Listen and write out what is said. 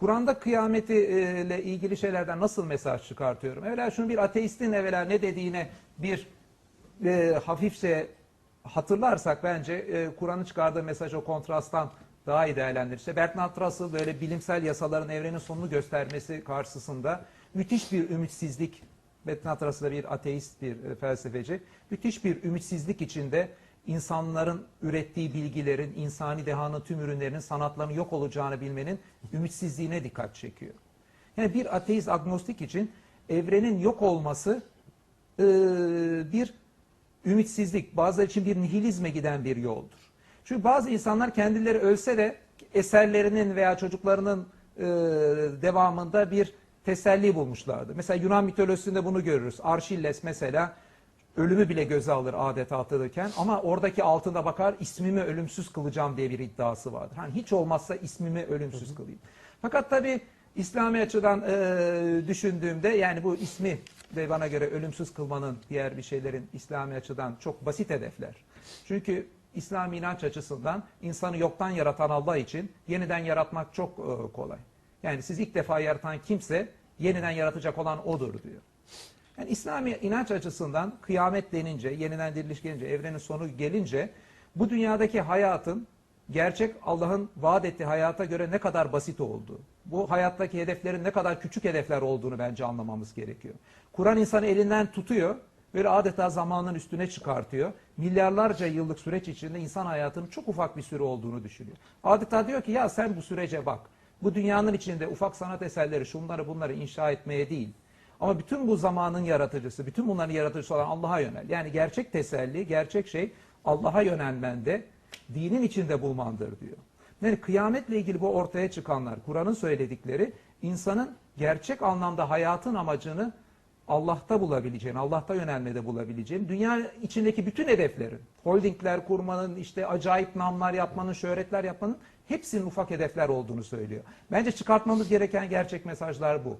Kur'an'da kıyametiyle ilgili şeylerden nasıl mesaj çıkartıyorum? Evvela şunu bir ateistin evvela ne dediğine bir e, hafifçe hatırlarsak bence e, Kur'an'ın çıkardığı mesaj o kontrasttan daha iyi değerlendirirse. Bertrand Russell böyle bilimsel yasaların evrenin sonunu göstermesi karşısında müthiş bir ümitsizlik, Bertrand Russell bir ateist bir e, felsefeci, müthiş bir ümitsizlik içinde insanların ürettiği bilgilerin, insani dehanın tüm ürünlerinin, sanatların yok olacağını bilmenin ümitsizliğine dikkat çekiyor. Yani bir ateist agnostik için evrenin yok olması e, bir ümitsizlik, bazıları için bir nihilizme giden bir yoldur. Çünkü bazı insanlar kendileri ölse de eserlerinin veya çocuklarının e, devamında bir teselli bulmuşlardı. Mesela Yunan mitolojisinde bunu görürüz. Arşilles mesela ölümü bile göze alır adeta atılırken ama oradaki altında bakar ismimi ölümsüz kılacağım diye bir iddiası vardır. Hani hiç olmazsa ismimi ölümsüz kılayım. Fakat tabi İslami açıdan e, düşündüğümde yani bu ismi de bana göre ölümsüz kılmanın diğer bir şeylerin İslami açıdan çok basit hedefler. Çünkü İslami inanç açısından insanı yoktan yaratan Allah için yeniden yaratmak çok e, kolay. Yani siz ilk defa yaratan kimse yeniden yaratacak olan odur diyor. Yani İslami inanç açısından kıyamet denince, yeniden diriliş gelince, evrenin sonu gelince bu dünyadaki hayatın gerçek Allah'ın vaat ettiği hayata göre ne kadar basit olduğu, bu hayattaki hedeflerin ne kadar küçük hedefler olduğunu bence anlamamız gerekiyor. Kur'an insanı elinden tutuyor, böyle adeta zamanın üstüne çıkartıyor. Milyarlarca yıllık süreç içinde insan hayatının çok ufak bir süre olduğunu düşünüyor. Adeta diyor ki ya sen bu sürece bak. Bu dünyanın içinde ufak sanat eserleri şunları bunları inşa etmeye değil. Ama bütün bu zamanın yaratıcısı, bütün bunların yaratıcısı olan Allah'a yönel. Yani gerçek teselli, gerçek şey Allah'a yönelmende, dinin içinde bulmandır diyor. Yani kıyametle ilgili bu ortaya çıkanlar, Kur'an'ın söyledikleri insanın gerçek anlamda hayatın amacını Allah'ta bulabileceğini, Allah'ta yönelmede bulabileceğini, dünya içindeki bütün hedeflerin, holdingler kurmanın, işte acayip namlar yapmanın, şöhretler yapmanın hepsinin ufak hedefler olduğunu söylüyor. Bence çıkartmamız gereken gerçek mesajlar bu.